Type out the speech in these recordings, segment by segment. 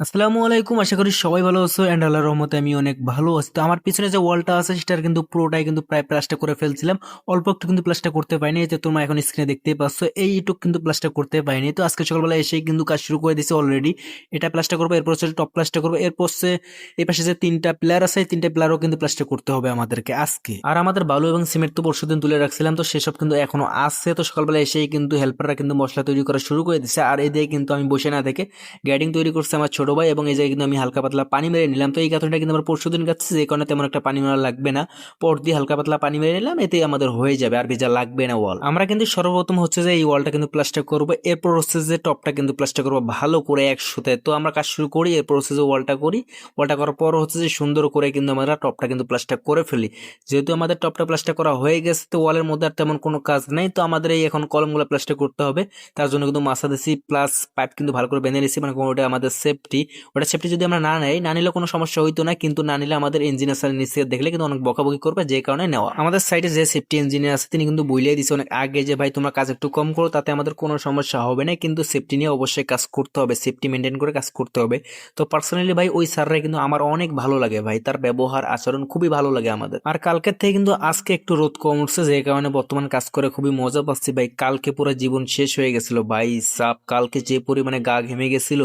আসসালামু আলাইকুম, আশা করি সবাই ভালো আছো অ্যান্ড আল্লাহর রহমতে আমি অনেক ভালো আছি। তো আমার পিছনে যে ওয়ালটা আছে, সেটার কিন্তু পুরোটাই কিন্তু প্রায় প্লাস্টার করে ফেলছিলাম। অল্প একটু কিন্তু প্লাস্টার করতে পারিনি যে তোমরা এখন স্ক্রিনে দেখতেই পাচ্ছ, এইটুক কিন্তু প্লাস্টার করতে পারিনি। তো আজকে সকালবেলা এসেই কিন্তু কাজ শুরু করে দিয়েছে অলরেডি এটা প্লাস্টার করব, এরপর হচ্ছে টপ প্লাস্টার করব, এরপর হচ্ছে এই পাশে যে তিনটা প্লেয়ার আছে, এই তিনটা প্লেয়ারও কিন্তু প্লাস্টার করতে হবে আমাদেরকে আজকে। আর আমাদের বালু এবং সিমেন্ট তো পরশু দিন তুলে রাখছিলাম, তো সেসব কিন্তু এখনও আসছে তো সকালবেলা এসেই কিন্তু হেল্পাররা কিন্তু মশলা তৈরি করা শুরু করে দিচ্ছে আর এই দিয়ে কিন্তু আমি বসে না থেকে গ্যাডিং তৈরি করছে আমার ছোট ভাই এবং এই জায়গায় কিন্তু আমি হালকা পাতলা পানি মেরে নিলাম। তো এই কারণটা কিন্তু আমার পরশু দিন গাচ্ছে যে কারণে তেমন একটা পানি মারা লাগবে না। পর দিয়ে হালকা পাতলা পানি মেরে নিলাম এতে আমাদের হয়ে যাবে, আর ভেজা লাগবে না ওয়াল। আমরা কিন্তু সর্বপ্রথম হচ্ছে যে এই ওয়ালটা কিন্তু প্লাস্টার করব, এরপর হচ্ছে যে টপটা কিন্তু প্লাস্টার করব ভালো করে একসাথে। তো আমরা কাজ শুরু করি, এরপর হচ্ছে যে ওয়ালটা করি। ওয়ালটা করার পর হচ্ছে যে সুন্দর করে কিন্তু আমরা টপটা কিন্তু প্লাস্টার করে ফেলি। যেহেতু আমাদের টপটা প্লাস্টার করা হয়ে গেছে, তো ওয়ালের মধ্যে আর তেমন কোনো কাজ নেই। তো আমাদের এই এখন কলমগুলো প্লাস্টার করতে হবে। তার জন্য কিন্তু মাসা দিছি, প্লাস পাইপ কিন্তু ভালো করে বেঁধে নিছি মানে ওটা আমাদের সেফটি ওটা সেফটি যদি আমরা না নেই, না নিলে কোনো সমস্যা হইতো না, কিন্তু না নিলে আমাদের ইঞ্জিনিয়ার নিচে দেখলে কিন্তু অনেক বকাবকি করবে, যে কারণে নেওয়া। আমাদের সাইডে যে সেফটি ইঞ্জিনিয়ার আছে, তিনি কিন্তু বইলিয়ে দিছে অনেক আগে যে, ভাই, তোমরা কাজ একটু কম করো, তাতে আমাদের কোনো সমস্যা হবে না। কিন্তু সেফটি নিয়ে অবশ্যই কাজ করতে হবে সেফটি মেনটেন করে কাজ করতে হবে। তো পার্সোনালি ভাই, ওই স্যাররা কিন্তু আমার অনেক ভালো লাগে, ভাই। তার ব্যবহার, আচরণ খুবই ভালো লাগে আমাদের। আর কালকের থেকে কিন্তু আজকে একটু রোদ কম উঠছে, যে কারণে বর্তমান কাজ করে খুবই মজা পাচ্ছি, ভাই। কালকে পুরো জীবন শেষ হয়ে গেছিল, ভাই, সাপ। কালকে যে পরিমাণে গা ঘেমে গেছিল,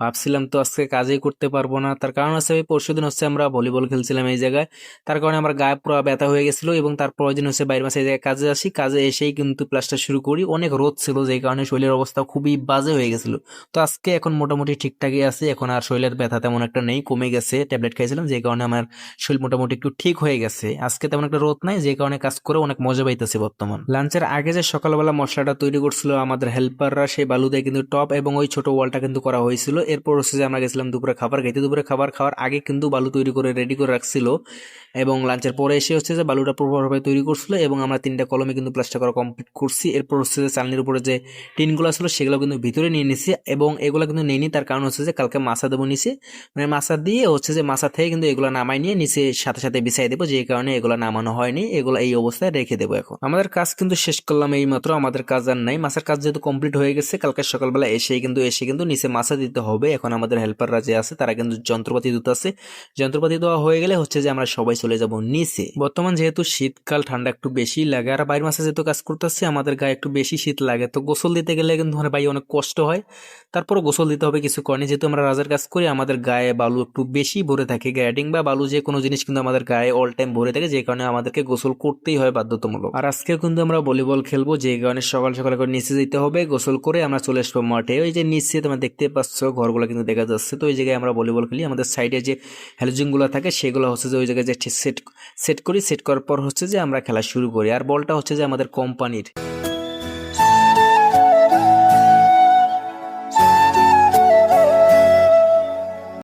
ভাবছিলাম তো আজকে কাজেই করতে পারব না। তার কারণ ভাই পরশু দিন হচ্ছে আমরা ভলিবল খেলছিলাম এই জায়গায়। তার কারণে আমার গায়ে পুরো ব্যথা হয়ে গেছিল এবং তার পরের দিন হচ্ছে বাইরে মাসে এই জায়গায় কাজে আসি। কাজে এসেই কিন্তু প্লাসটা শুরু করি। অনেক রোদ ছিল যে কারণে শরীরের অবস্থা খুবই বাজে হয়ে গেছিল। তো আজকে এখন মোটামুটি ঠিকঠাকই আছে। এখন আর শরীরের ব্যথা তেমন একটা নেই, কমে গেছে। ট্যাবলেট খাইছিলাম যে কারণে আমার শরীর মোটামুটি একটু ঠিক হয়ে গেছে। আজকে তেমন একটা রোদ নাই যে কারণে কাজ করে অনেক মজা পাইতেছে বর্তমান। লাঞ্চের আগে যে সকালবেলা মশলাটা তৈরি করছিল আমাদের হেল্পাররা, সেই বালু দিয়ে কিন্তু টপ এবং ওই ছোট ওয়ালটা কিন্তু করা হয়েছিল। এরপর হচ্ছে যে আমরা গেছিলাম দুপুরে খাবার খাইতে, দুপুরে খাবার খাওয়ার আগে কিন্তু বালু তৈরি করে রেডি করে রাখছিল এবং লাঞ্চের পরে এসে হচ্ছে যে বালুটা প্রপারভাবে তৈরি করছিল এবং আমরা তিনটা কলমে কিন্তু প্লাস্টার করা কমপ্লিট করছি। এরপর হচ্ছে যে চালনির উপরে যে টিনগুলো ছিল সেগুলো কিন্তু ভিতরে নিয়ে নিছি এবং এগুলো কিন্তু নেইনি তার কারণ হচ্ছে যে কালকে মাছা দেবো নিচে। মানে মাছা দিয়ে হচ্ছে যে মাছা থেকে কিন্তু এগুলো নামাই নিয়ে নিচে সাথে সাথে বিছাই দেবো, যে কারণে এগুলো নামানো হয়নি, এগুলো এই অবস্থায় রেখে দেবো এখন। আমাদের কাজ কিন্তু শেষ করলাম এই মাত্র আমাদের কাজ আর নাই। মাছের কাজ যেহেতু কমপ্লিট হয়ে গেছে, কালকে সকালবেলা এসেই কিন্তু, এসে কিন্তু নিচে মাছা দিতে হবে। এখন আমাদের হেল্পাররা যে আছে, তারা কিন্তু যন্ত্রপাতি দিতে আছে। যন্ত্রপাতি দেওয়া হয়ে গেলে হচ্ছে যে আমরা সবাই চলে যাব নিচে। বর্তমান যেহেতু শীতকাল, ঠান্ডা একটু বেশি লাগে, আর বাইরের মাসে যেহেতু কাজ করতেছে, আমাদের গায়ে একটু বেশি শীত লাগে। তো গোসল দিতে গেলে কিন্তু মানে ভাই অনেক কষ্ট হয়। তারপর গোসল দিতে হবে কিছু করেনি। যেহেতু আমরা রাজার কাজ করি, আমাদের গায়ে বালু একটু বেশি ভরে থাকে গ্যাডিং বা বালু যে কোনো জিনিস কিন্তু আমাদের গায়ে অল টাইম ভরে থাকে, যে কারণে আমাদেরকে গোসল করতেই হয় বাধ্যতামূলক। আর আজকে কিন্তু আমরা ভলিবল খেলব, যে কারণে সকাল সকাল করে নিচে যেতে হবে। গোসল করে আমরা চলে আসব মাঠে। ওই যে নিচে তোমরা দেখতে পাচ্ছ, ঘরগুলো কিন্তু দেখা যাচ্ছে তো ওই জায়গায় আমরা ভলিবল খেলি। আমাদের সাইডে যে হ্যালোজিনগুলো থাকে, সেগুলো হচ্ছে যে ওই জায়গায় যে সেট সেট করি। সেট করার পর হচ্ছে যে আমরা খেলা শুরু করি। আর বলটা হচ্ছে যে আমাদের কোম্পানির